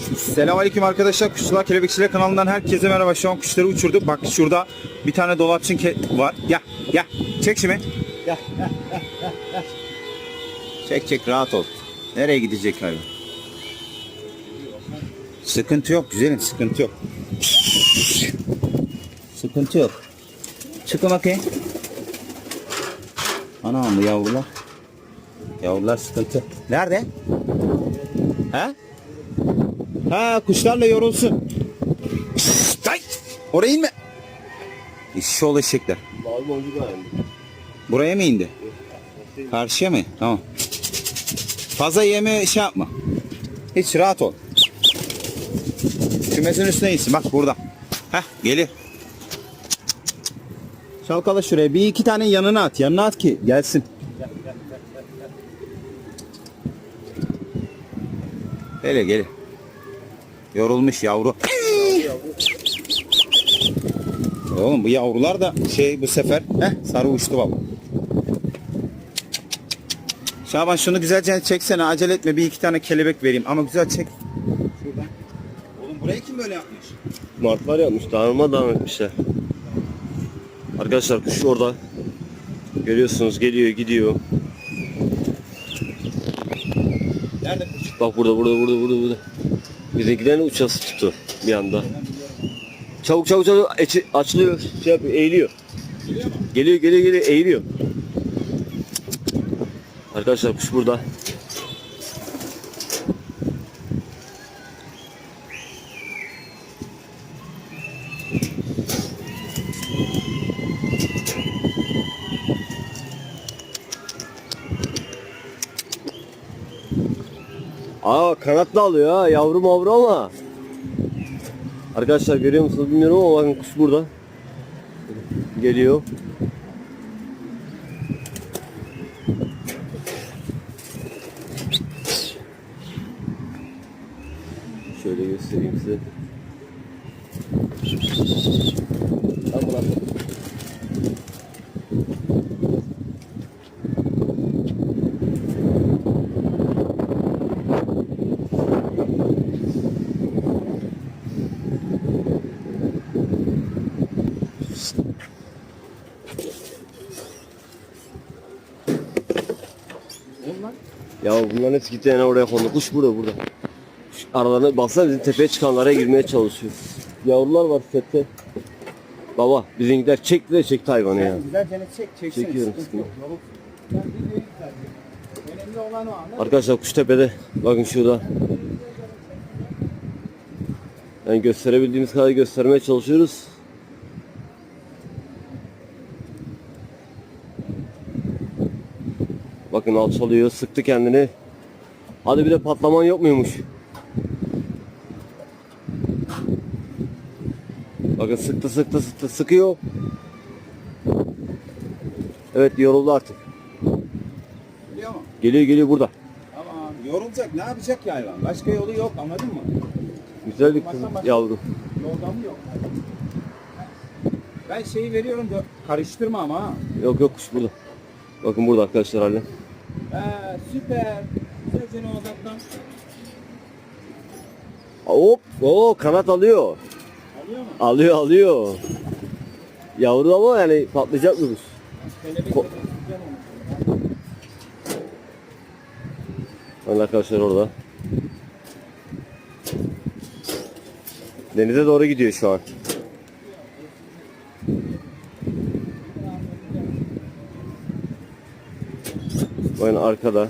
Selamünaleyküm arkadaşlar. Kuşçular Kelebekçiler kanalından herkese merhaba. Şu an kuşları uçurduk. Bak şurada bir tane dolapçın var. Gel, gel. Çek şimdi. Gel. Çek çek rahat ol. Nereye gidecek hayvan? Sıkıntı yok güzelim sıkıntı yok. Sıkıntı yok. Çıkın bakayım. Anam bu yavrular. Yavrular sıkıntı. Nerede? He? Ha kuşlarla yorulsun. Ay, oraya inme. Şol eşekler. Mavi boncuk. Buraya mı indi? Karşıya mı? Tamam. Fazla yeme şey yapma. Hiç rahat ol. Kümesin üstüne insin. Bak burada. Heh gelir. Çalkala şuraya. Bir iki tane yanına at. Yanına at ki gelsin. Hele gelir. Yorulmuş yavru. Oğlum bu yavrular da şey bu sefer heh, sarı uçtu baba. Şaban şunu güzelce çeksene acele etme bir iki tane kelebek vereyim ama güzel çek. Şuradan. Oğlum burayı kim böyle yapmış? Martlar yapmış. Dağılma devam etmişler. Arkadaşlar kuş orada. Görüyorsunuz geliyor gidiyor. Nerede kuş? Bak burada burada burada burada burada. Bizimkilerin uçası tuttu bir anda. Çabuk çabuk çabuk Eçi, açılıyor. Şey yapıyor eğiliyor. Geliyor geliyor geliyor eğiliyor. Arkadaşlar kuş burada. Aa kanatlı alıyor ha yavru mavru ama. Arkadaşlar görüyor musunuz bilmiyorum ama bakın kuş burada. Geliyor. Şöyle göstereyim size. Ya bunların hepsi gitti yani oraya kondu. Kuş burada burada. Kuş aralarına baksana bizim tepeye çıkanlara girmeye çalışıyor. Yavrular var sette. Baba bizimkiler çekti de çekti hayvanı ya. Sen güzelce çek çeksene. Çekiyorum, sıkıntı yok, videoyu. Önemli olan o? Arkadaşlar tepede. Bakın şurada. Yani gösterebildiğimiz kadar göstermeye çalışıyoruz. Bakın alçalıyor, sıktı kendini. Hadi bir de patlaman yok muymuş? Bakın sıktı sıktı sıktı sıkıyor. Evet yoruldu artık. Biliyor musun? Geliyor geliyor burada. Tamam. Yorulacak. Ne yapacak ki hayvan? Başka yolu yok anladın mı? Güzel bir kız yavru. Yoldan yok. Ben şeyi veriyorum da karıştırma ama ha. Yok yok kuş burada. Bakın burada arkadaşlar hali. Ee, süper. Güzelce odaklan. Hop, o kanat alıyor. Alıyor mu? Alıyor alıyor. Yavru ama yani patlayacak mı? Kelebek Ko- güzel. Hani arkadaşlar orada. Denize doğru gidiyor şu an. Bakın arkada.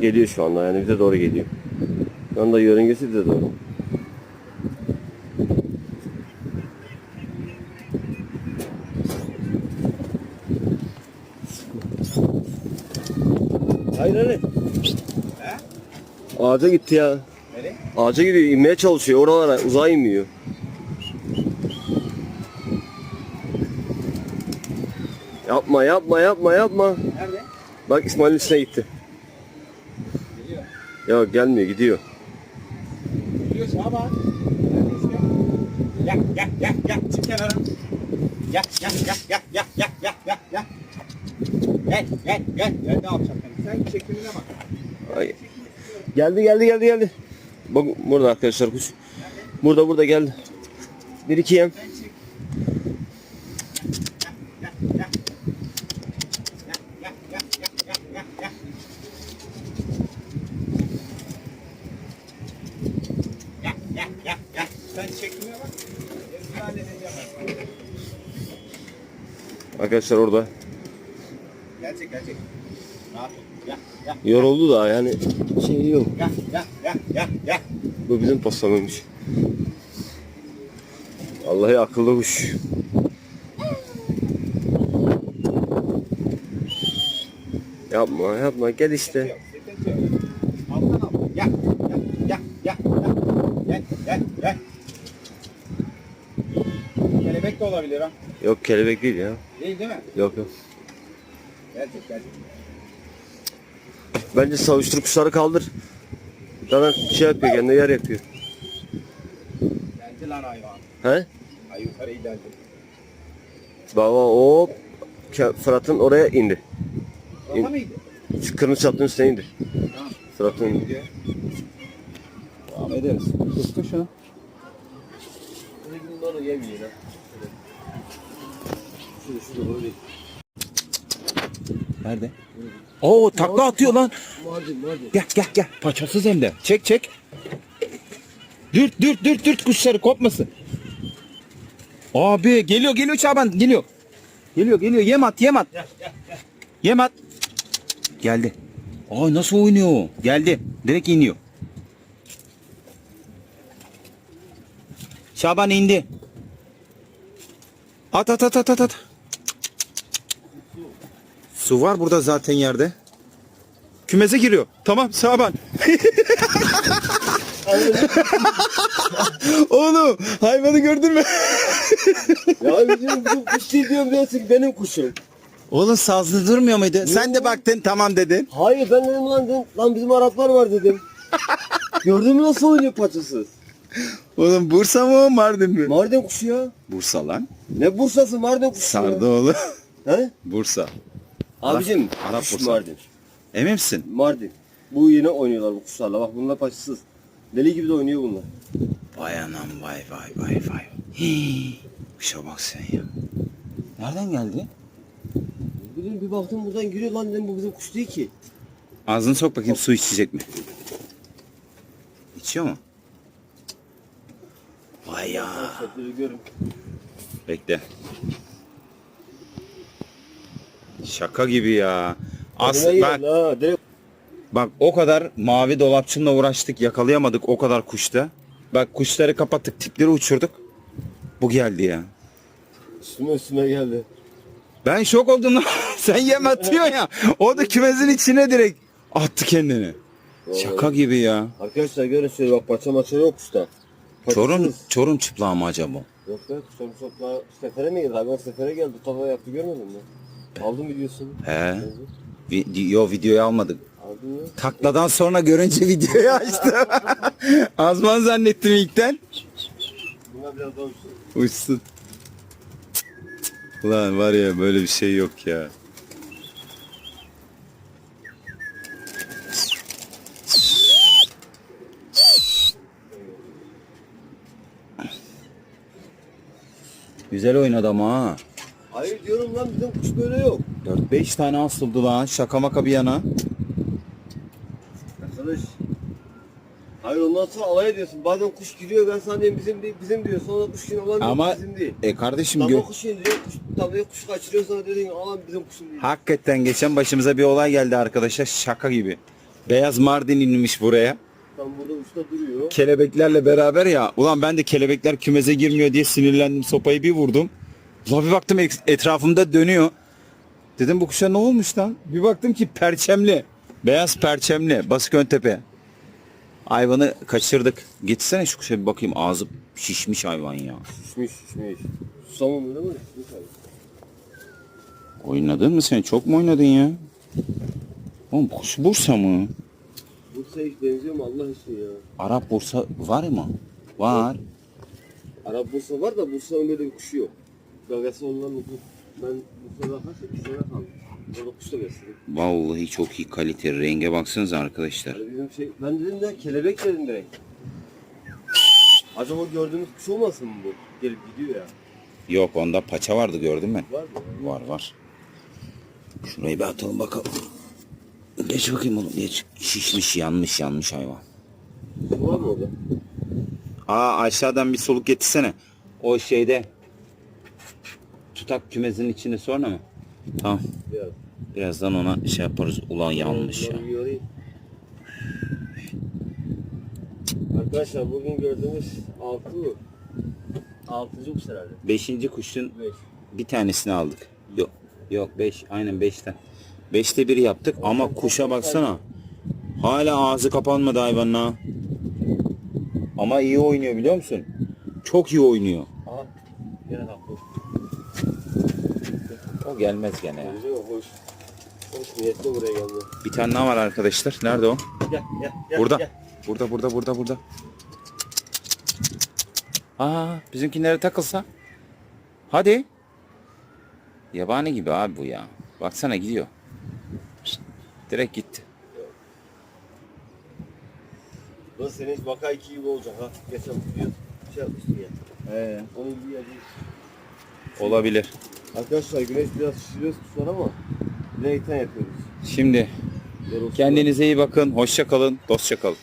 Geliyor şu anda yani bize doğru geliyor. Şu anda yörüngesi bize doğru. Hayır hayır. Ağaca gitti ya. Nereye? Ağaca gidiyor, inmeye çalışıyor. Oralara uzağa inmiyor. Yapma, yapma, yapma, yapma. Nerede? Bak İsmail'in üstüne gitti. Geliyor. Ya gelmiyor, gidiyor. Geliyor Şaban. Neredesin? Gel gel gel gel. Çık kenara. Gel gel gel gel gel gel gel gel gel. Gel gel gel. Gel ne yapacaksın? Sen çekimine bak. Ay. Geldi geldi geldi geldi. Bak burada arkadaşlar kuş. Burada burada geldi. Bir iki yem. Gel gel gel gel. Sen çekmeye bak. Gerisini halledeceğim ben. Arkadaşlar orada. Gel gel Yoruldu da yani şey yok. gel gel gel gel gel. Bu bizim postamıymış. Vallahi akıllı kuş. Yapma yapma gel işte. Gel gel gel. Kelebek de olabilir ha. Yok kelebek değil ya. Değil değil mi? Yok yok. Gelecek gelecek. Bence savuştur kuşları kaldır. Zaten şey yapıyor kendine yer yapıyor. Geldi lan hayvan. He? Ay yukarı geldi. Baba o Fırat'ın oraya indi. Orta mıydı? Şu kırmızı çatlığın üstüne indi. Tamam. Fırat'ın Gidiyor. Devam ederiz. Tuttu şunu. Nerede? Oo takla atıyor lan. Gel gel gel. Paçasız hem de. Çek çek. Dürt dürt dürt dürt kuşları kopmasın. Abi geliyor geliyor Çaban geliyor. Geliyor geliyor yem at yem at. Yem at. Geldi. Ay nasıl oynuyor? Geldi. Direkt iniyor. Şaban indi. At at at at at. Su var burada zaten yerde. Kümese giriyor. Tamam Şaban. Oğlum hayvanı gördün mü? Ya bizim bu kuş değil diyorum diyorsun benim kuşum. Oğlum sazlı durmuyor muydu? Sen de baktın tamam dedin. Hayır ben dedim lan dedim, lan bizim Araplar var dedim. Gördün mü nasıl oynuyor paçasız? Oğlum Bursa mı Mardin mi? Mardin kuşu ya. Bursa lan. Ne Bursa'sı Mardin kuşu Sardı ya. oğlum. He? Bursa. Abicim Arap kuş. Mardin. Emin misin? Mardin. Bu yine oynuyorlar bu kuşlarla. Bak bunlar paçasız. Deli gibi de oynuyor bunlar. Vay anam vay vay vay vay. Hii. Kuşa bak sen ya. Nereden geldi? Bugün bir baktım buradan giriyor lan dedim bu bizim kuş değil ki. Ağzını sok bakayım su içecek mi? İçiyor mu? Vay ya. Bekle. Şaka gibi ya. As Önüne bak, ha, direkt bak o kadar mavi dolapçınla uğraştık yakalayamadık o kadar kuşta. Bak kuşları kapattık tipleri uçurduk. Bu geldi ya. üstüme üstüme geldi. Ben şok oldum lan. Sen yem atıyor ya. O da kümesin içine direkt attı kendini. Şaka gibi ya. Arkadaşlar görün şöyle bak paça maça yok kuşta. Çorum, çorum çıplağı mı acaba? Yok be kuşların sokla sefere mi geldi? Hayvan sefere geldi. Tava yaptı görmedin mi? Aldım videosunu. He. Vi- yo videoyu almadık. Aldım ya. Takladan sonra görünce videoyu açtım. Azman zannettim ilkten. Bunlar biraz daha uçtu. Uçsun. Ulan var ya böyle bir şey yok ya. Güzel oynadı ama ha. Hayır diyorum lan bizim kuş böyle yok. 4-5 tane asıldı lan şaka maka bir yana. Arkadaş. Hayır ondan sonra alay ediyorsun. Bazen kuş giriyor ben sana diyorum bizim değil bizim diyor. Sonra kuş yine olan Ama bizim değil. e kardeşim Damla gö- kuş indiriyor. Kuş, damlaya kuş kaçırıyor sana dediğin alan bizim kuşun değil. hakikaten geçen başımıza bir olay geldi arkadaşlar şaka gibi. Beyaz Mardin inmiş buraya. Tam burada uçta duruyor. kelebeklerle beraber ya. Ulan ben de kelebekler kümeze girmiyor diye sinirlendim. Sopayı bir vurdum. Ulan bir baktım etrafımda dönüyor. Dedim bu kuşa ne olmuş lan? Bir baktım ki perçemli. Beyaz perçemli. Basık ön tepe. Hayvanı kaçırdık. Getirsene şu kuşa bir bakayım. Ağzı şişmiş hayvan ya. Şişmiş şişmiş. Susamam öyle mi? Şişmiş. Oynadın mı sen? Çok mu oynadın ya? Oğlum bu kuş Bursa mı? Bursa'ya hiç benziyor mu Allah için ya? Arap Bursa var mı? Var. Arap Bursa var da Bursa'nın böyle bir kuşu yok. Gagası ondan uzun. Ben Bursa'da kaç iki sene kaldım. Orada kuş da besledik. Vallahi çok iyi kalite. Renge baksanıza arkadaşlar. Yani bizim şey, ben dedim de kelebek dedim direkt. Acaba gördüğümüz kuş olmasın mı bu? Gelip gidiyor ya. Yok onda paça vardı gördün mü? Var mı? Var var. Şurayı bir atalım bakalım. Geç bakayım oğlum geç. Şişmiş yanmış yanmış hayvan. Var mı orada? Aa aşağıdan bir soluk getirsene. O şeyde tutak kümesinin içinde sonra mı? Tamam. Biraz. Birazdan ona şey yaparız. Ulan yanmış ya. Arkadaşlar bugün gördüğümüz altı mı? Altıncı kuş herhalde. Beşinci kuşun Beş. bir tanesini aldık. Yok. Yok beş. Aynen beşten. Beşte bir yaptık ama kuşa baksana. Hala ağzı kapanmadı hayvanın ha. Ama iyi oynuyor biliyor musun? Çok iyi oynuyor. Aha. Gene kalktı. O gelmez gene ya. Güzel hoş. Hoş niyetle buraya geldi. Bir tane daha var arkadaşlar. Nerede o? Gel gel gel. Burada. Gel. Burada burada burada burada. Aa bizimkinlere takılsa. Hadi. Yabani gibi abi bu ya. Baksana gidiyor. Direkt gitti. Burası senin vaka iki gibi olacak ha. Geçen video şey yapmıştın ya. Ee, Onun gibi olabilir. Arkadaşlar güneş biraz şişiriyoruz kuşlar ama yine iten yapıyoruz. Şimdi kendinize iyi bakın. Hoşça kalın. Dostça kalın.